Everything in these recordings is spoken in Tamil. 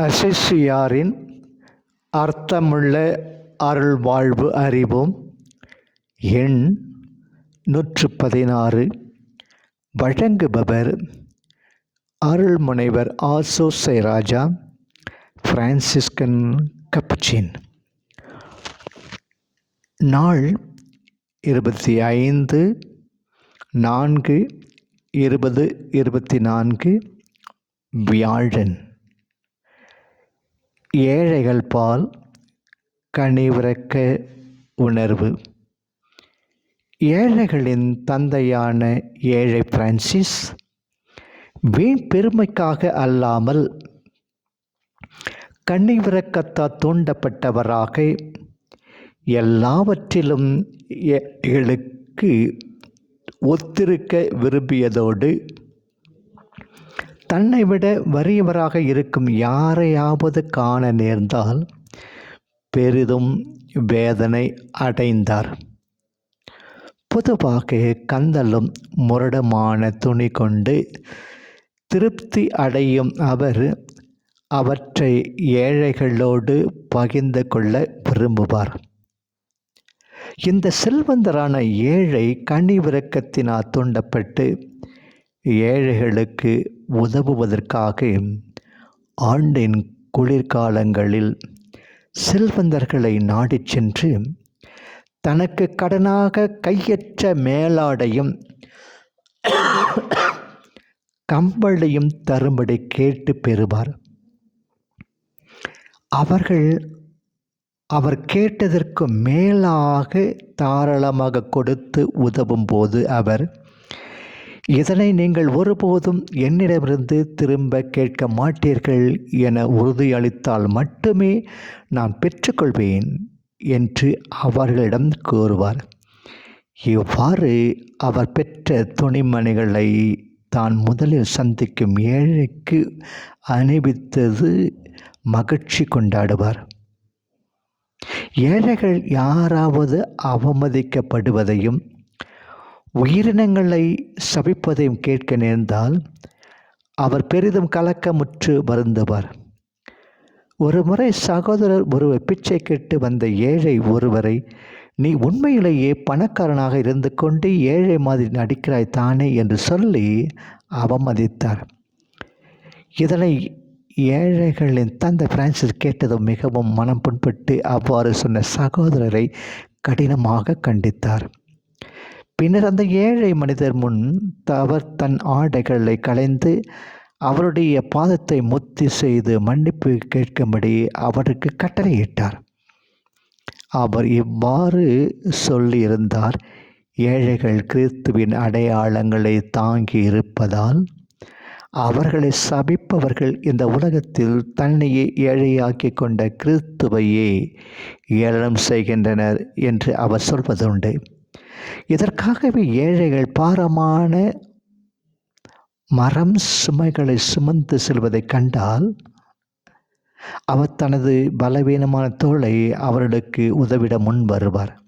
அசிஷியாரின் அர்த்தமுள்ள அருள்வாழ்வு அறிவோம் எண் நூற்று பதினாறு வழங்குபவர் அருள்முனைவர் ஆசோசை ராஜா பிரான்சிஸ்கன் கப்புச்சின். நாள் இருபத்தி ஐந்து நான்கு இருபது இருபத்தி நான்கு வியாழன். ஏழைகள் பால் கனிவிறக்க உணர்வு ஏழைகளின் தந்தையான ஏழை பிரான்சிஸ் வீண் பெருமைக்காக அல்லாமல் கண்ணிவிறக்கத்தால் தூண்டப்பட்டவராக எல்லாவற்றிலும் ஏழைகளுக்கு ஒத்திருக்க விரும்பியதோடு தன்னை விட வறியவராக இருக்கும் யாரையாவது காண நேர்ந்தால் பெரிதும் வேதனை அடைந்தார். பொதுவாக கந்தலும் முரடமான துணி கொண்டு திருப்தி அடையும் அவர் அவற்றை ஏழைகளோடு பகிர்ந்து கொள்ள விரும்புவார். இந்த செல்வந்தரான ஏழை கனிவிறக்கத்தினால் தூண்டப்பட்டு ஏழைகளுக்கு உதவுவதற்காக ஆண்டின் குளிர்காலங்களில் செல்வந்தர்களை நாடிச் சென்று தனக்கு கடனாக கையற்ற மேலாடையும் கம்பளையும் தரும்படி கேட்டு பெறுவார். அவர்கள் அவர் கேட்டதற்கு மேலாக தாராளமாக கொடுத்து உதவும் போது அவர் இதனை நீங்கள் ஒருபோதும் என்னிடமிருந்து திரும்ப கேட்க மாட்டீர்கள் என உறுதியளித்தால் மட்டுமே நான் பெற்றுக்கொள்வேன் என்று அவர்களிடம் கூறுவார். இவ்வாறு அவர் பெற்ற துணிமணிகளை தான் முதலில் சந்திக்கும் ஏழைக்கு அணிவித்தது மகிழ்ச்சி கொண்டாடுவார். ஏழைகள் யாராவது அவமதிக்கப்படுவதையும் உயிரினங்களை சபிப்பதையும் கேட்க நேர்ந்தால் அவர் பெரிதும் கலக்கமுற்று வருந்துவார். ஒரு முறை சகோதரர் ஒருவர் பிச்சை கேட்டு வந்த ஏழை ஒருவரை நீ உண்மையிலேயே பணக்காரனாக இருந்து கொண்டு ஏழை மாதிரி நடிக்கிறாய் தானே என்று சொல்லி அவமதித்தார் இதனை ஏழைகளின் தந்தை பிரான்சிஸ் கேட்டதும் மிகவும் மனம் புண்பட்டு அவ்வாறு சொன்ன சகோதரரை கடினமாக கண்டித்தார். பின்னர் அந்த ஏழை மனிதர் முன் அவர் தன் ஆடைகளை களைந்து அவருடைய பாதத்தை முத்தி செய்து மன்னிப்பு கேட்கும்படி அவருக்கு கட்டளையிட்டார். அவர் இவ்வாறு சொல்லியிருந்தார் ஏழைகள் கிறிஸ்துவின் அடையாளங்களை தாங்கி இருப்பதால் அவர்களை சபிப்பவர்கள் இந்த உலகத்தில் தன்னையே ஏழையாக்கி கொண்ட கிறிஸ்துவையே ஏளனம் செய்கின்றனர் என்று அவர் சொல்வதுண்டு. இதற்காகவே ஏழைகள் பாரமான மரம் சுமைகளை சுமந்து செல்வதை கண்டால் அவர் தனது பலவீனமான தோளை அவர்களுக்கு உதவிட முன் வருவார்.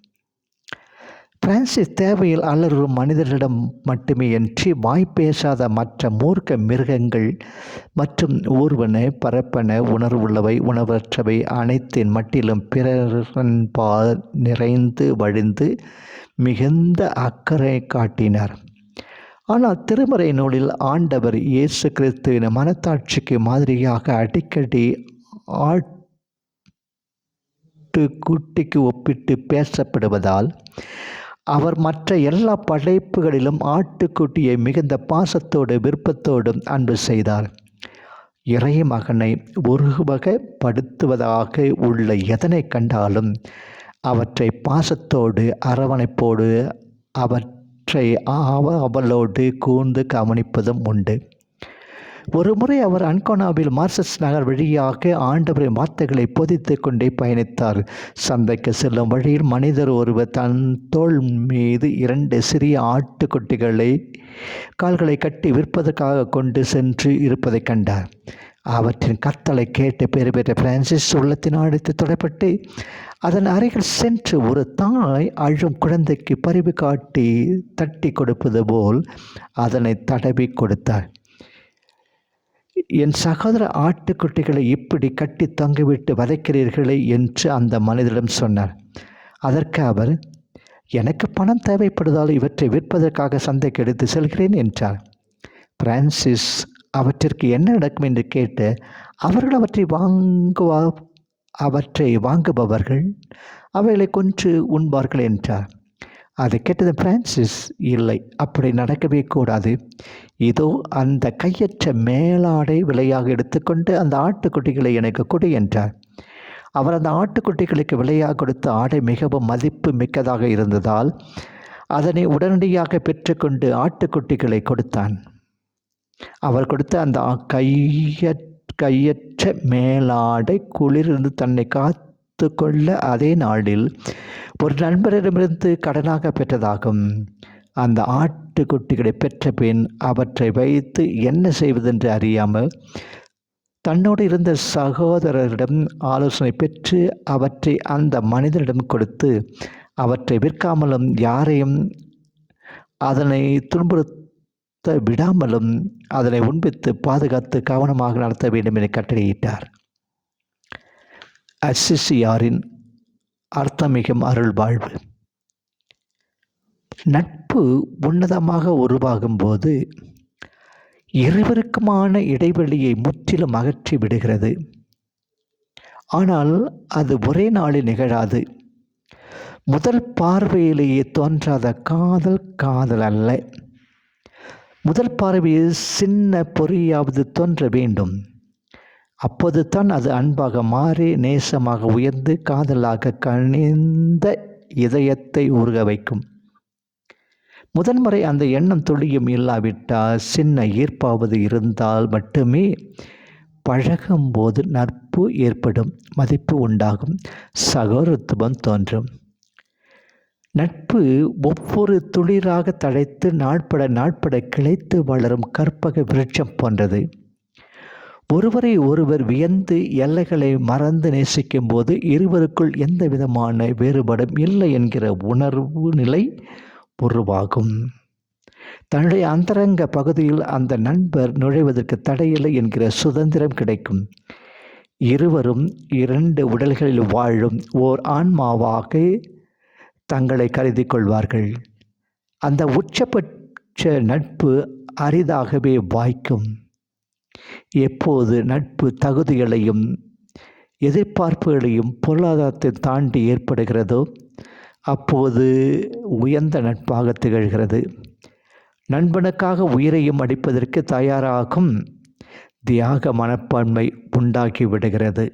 பிரான்சிஸ் தேவையில் அலறும் மனிதர்களிடம் மட்டுமே அன்றி வாய்ப்பேசாத மற்ற மூர்க்க மிருகங்கள் மற்றும் ஊர்வன பரப்பன உணர்வுள்ளவை உணவற்றவை அனைத்தின் மட்டிலும் பிறன்பா நிறைந்து வழிந்து மிகுந்த அக்கறை காட்டினார். ஆனால் திருமறை நூலில் ஆண்டவர் இயேசு கிறிஸ்துவின் மனத்தாட்சிக்கு மாதிரியாக அடிக்கடி ஆட்டுக்குட்டிக்கு ஒப்பிட்டு பேசப்படுவதால் அவர் மற்ற எல்லா படைப்புகளிலும் ஆட்டுக்குட்டியை மிகுந்த பாசத்தோடு விருப்பத்தோடும் அன்பு செய்தார். இறை மகனை உருவகப்படுத்துவதாக உள்ள எதனை கண்டாலும் அவற்றை பாசத்தோடு அரவணைப்போடு அவற்றை அவ அவளோடு கூர்ந்து கவனிப்பதும் உண்டு. ஒரு முறை அவர் அன்கோனாவில் மார்சஸ் நகர் வழியாக ஆண்டவரின் வார்த்தைகளை பொதித்து கொண்டே பயணித்தார். சந்தைக்கு செல்லும் வழியில் மனிதர் ஒருவர் தன் தோள் மீது இரண்டு சிறிய ஆட்டுக்குட்டிகளை கால்களை கட்டி விற்பதற்காக கொண்டு சென்று இருப்பதை கண்டார். அவற்றின் கத்தலை கேட்டு பெரு பெற்ற பிரான்சிஸ் உள்ளத்தின் அடித்து தொடப்பட்டு அதன் அருகில் சென்று ஒரு தாய் அழும் குழந்தைக்கு பரிவு காட்டி தட்டி கொடுப்பது போல் அதனை தடவி கொடுத்தார். என் சகோதர ஆட்டுக்குட்டிகளை இப்படி கட்டி தொங்கிவிட்டு வதைக்கிறீர்களே என்று அந்த மனிதரிடம் சொன்னார். அதற்கு அவர் எனக்கு பணம் தேவைப்படுதால் இவற்றை விற்பதற்காக சந்தைக்கு எடுத்து செல்கிறேன் என்றார். பிரான்சிஸ் அவற்றிற்கு என்ன நடக்கும் என்று கேட்டு அவர்கள் அவற்றை வாங்குவா அவற்றை வாங்குபவர்கள் அவைகளை கொன்று உண்பார்கள் என்றார். அதை கேட்டது பிரான்சிஸ் இல்லை அப்படி நடக்கவே கூடாது. இதோ அந்த கையற்ற மேலாடை விலையாக எடுத்துக்கொண்டு அந்த ஆட்டுக்குட்டிகளை எனக்கு கொடு என்றார். அவர் அந்த ஆட்டுக்குட்டிகளுக்கு விலையாக கொடுத்த ஆடை மிகவும் மதிப்பு மிக்கதாக இருந்ததால் அதனை உடனடியாக பெற்றுக்கொண்டு ஆட்டுக்குட்டிகளை கொடுத்தான். அவர் கொடுத்த அந்த கைய கையற்ற மேலாடை குளிர்ந்து தன்னை காத்து கொள்ள அதே நாளில் ஒரு நண்பரிடமிருந்து கடனாக பெற்றதாகும். அந்த ஆட்டுக்குட்டிகளை பெற்ற பின் அவற்றை வைத்து என்ன செய்வதென்று அறியாமல் தன்னோடு இருந்த சகோதரரிடம் ஆலோசனை பெற்று அவற்றை அந்த மனிதனிடம் கொடுத்து அவற்றை விற்காமலும் யாரையும் அதனை துன்புறுத்த விடாமலும் அதனை உண்பித்து பாதுகாத்து கவனமாக நடத்த வேண்டும் என கட்டளையிட்டார். அசிசியாரின் அர்த்தமிகும் அருள் வாழ்வு நட்பு உன்னதமாக உருவாகும் போது இருவருக்குமான இடைவெளியை முற்றிலும் அகற்றி விடுகிறது. ஆனால் அது ஒரே நாளில் நிகழாது. முதல் பார்வையிலேயே தோன்றாத காதல் காதல் அல்ல. முதல் பார்வையில் சின்ன பொறியாவது தோன்ற வேண்டும். அப்போது தான் அது அன்பாக மாறி நேசமாக உயர்ந்து காதலாக கணிந்த இதயத்தை உருக வைக்கும். முதன்முறை அந்த எண்ணம் துளியும் இல்லாவிட்டால் சின்ன ஈர்ப்பாவது இருந்தால் மட்டுமே பழகும்போது நட்பு ஏற்படும் மதிப்பு உண்டாகும் சகோதரத்துவம் தோன்றும். நட்பு ஒவ்வொரு துளிராக தழைத்து நாட்பட நாட்பட கிளைத்து வளரும் கற்பக விருட்சம் போன்றது. ஒருவரை ஒருவர் வியந்து எல்லைகளை மறந்து நேசிக்கும் போது இருவருக்குள் எந்த விதமான வேறுபாடும் இல்லை என்கிற உணர்வு நிலை உருவாகும். தன்னுடைய அந்தரங்க பகுதியில் அந்த நண்பர் நுழைவதற்கு தடையில்லை என்கிற சுதந்திரம் கிடைக்கும். இருவரும் இரண்டு உடல்களில் வாழும் ஓர் ஆன்மாவாக தங்களை கருதி கொள்வார்கள். அந்த உச்சபட்ச நட்பு அரிதாகவே வாய்க்கும். எப்போது நட்பு தகுதிகளையும் எதிர்பார்ப்புகளையும் பொருளாதாரத்தை தாண்டி ஏற்படுகிறதோ அப்போது உயர்ந்த நட்பாக திகழ்கிறது. நண்பனுக்காக உயிரையும் அடிப்பதற்கு தயாராகும் தியாக மனப்பான்மை உண்டாகி விடுகிறது.